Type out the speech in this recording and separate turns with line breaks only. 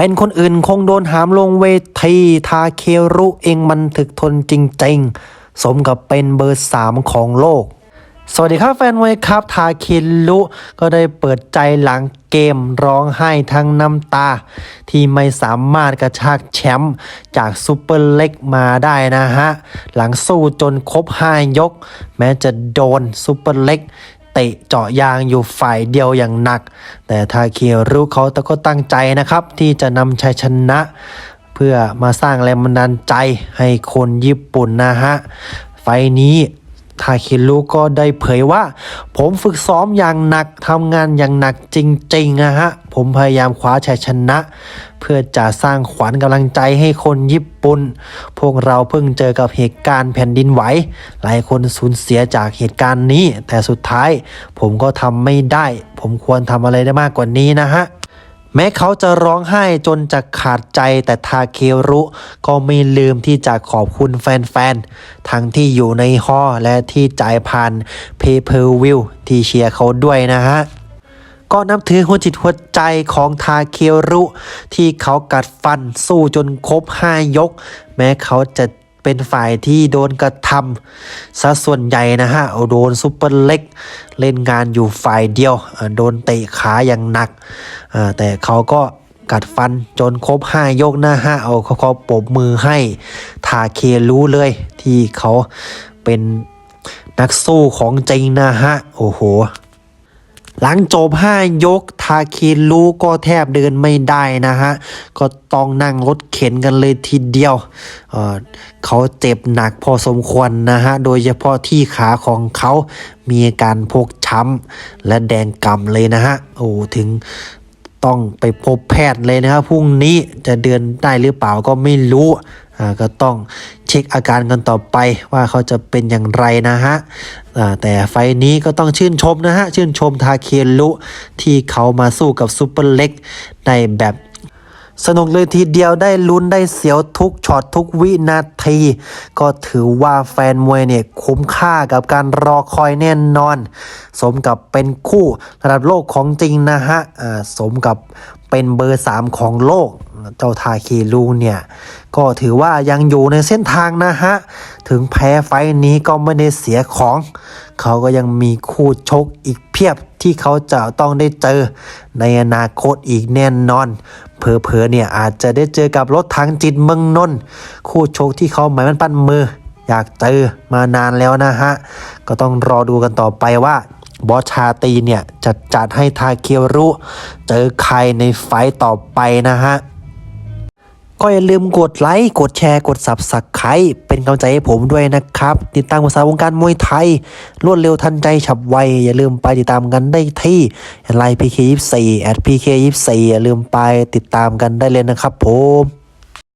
เป็นคนอื่นคงโดนหามลงเวทีทาเครุเองมันถึกทนจริงๆ สมกับเป็นเบอร์สามของโลก สวัสดีครับแฟนมวยครับ ทาเครุก็ได้เปิดใจหลังเกมร้องไห้ทั้งน้ำตา ที่ไม่สามารถกระชากแชมป์จากซูเปอร์เล็กมาได้นะฮะ หลังสู้จนครบ 5 ยก แม้จะโดนซูเปอร์เล็ก ตะเจาะยางอยู่ฝ่ายเดียวอย่างหนัก แต่ทาเครุเขาแต่ก็ตั้งใจนะครับ ที่จะนำชัยชนะ เพื่อมาสร้างแรงบันดาลใจให้คนญี่ปุ่นนะฮะไฟนี้ ทาคิรุก็ได้เผยว่า ผมฝึกซ้อมอย่างหนักทำงานอย่างหนักจริงๆนะฮะ ผมพยายามคว้าชัยชนะ เพื่อจะสร้างขวัญกำลังใจให้คนญี่ปุ่น พวกเราเพิ่งเจอกับเหตุการณ์แผ่นดินไหว หลายคนสูญเสียจากเหตุการณ์นี้ แต่สุดท้าย ผมก็ทำไม่ได้ ผมควรทำอะไรได้มากกว่านี้นะฮะ แม้เขาจะร้องไห้จนจะขาดใจแต่ทาเครุ ก็ไม่ลืมที่จะขอบคุณแฟนๆ ทั้งที่อยู่ในฮอลและที่จ่ายผ่าน Pay-Per-View ที่เชียร์เขาด้วยนะฮะก็นับถือหัวจิตหัวใจของทาเครุ ที่เขากัดฟันสู้จนครบ5ยก แม้เขาจะ เป็นฝ่ายที่โดนกระทำซะส่วนใหญ่นะฮะเอาโดนซุปเปอร์เล็ก เล่นงานอยู่ฝ่ายเดียวอ่าโดนเตะขาอย่างหนัก แต่เขาก็กัดฟันจนครบ5ยกนะฮะเอาเขาเขาปบมือให้ทาเครู้เลย ที่เขาเป็นนักสู้ของจริงนะฮะ โอ้โห หลังจบ 5 ยกทาคิรุก็แทบเดินไม่ได้นะฮะ ก็ต้องนั่งรถเข็นกันเลยทีเดียวเเขาเจ็บหนักพอสมควรนะฮะ โดยเฉพาะที่ขาของเขามีอาการพกช้ำและแดงกำเลยนะฮะ โอ้ถึงต้องไปพบแพทย์เลยนะครับพรุ่งนี้จะเดินได้หรือเปล่าก็ไม่รู้ ก็ต้องเช็คอาการกันต่อไปว่าเขาจะเป็นอย่างไรนะฮะแต่ไฟนี้ก็ต้องชื่นชมนะฮะ ชื่นชมทาเคลุที่เขามาสู้กับซูเปอร์เล็กในแบบสนุกเลยทีเดียวได้ลุ้นได้เสียวทุกช็อตทุกวินาที ก็ถือว่าแฟนมวยเนี่ยคุ้มค่ากับการรอคอยแน่นอน สมกับเป็นคู่ระดับโลกของจริงนะฮะสมกับเป็นเบอร์ 3 ของโลก เจ้าทาเคลูเนี่ย ก็ถือว่ายังอยู่ในเส้นทางนะฮะ ถึงแพ้ไฟนี้ก็ไม่ได้เสียของ เขาก็ยังมีคู่ชกอีกเพียบที่เขาจะต้องได้เจอในอนาคตอีกแน่นอนเพอๆเนี่ยอาจจะได้เจอกับรถทางจิตเมืองนนท์คู่ชกที่เขาหมายมันปั้นมือ อยากเจอมานานแล้วนะฮะ ก็ต้องรอดูกันต่อไปว่าบอสชาตีเนี่ยจะจัดให้ทาเคียวรุ เจอใครในไฟต่อไปนะฮะ ก็อย่าลืมกดไลค์กดแชร์กดสับสับไขเป็นกำลังใจให้ผมด้วยนะครับ ติดตามภาษาวงการมวยไทย รวดเร็วทันใจฉับไว อย่าลืมไปติดตามกันได้ที่ไลน์ PK24 at PK24 อย่าลืมไปติดตามกันได้เลยนะครับผม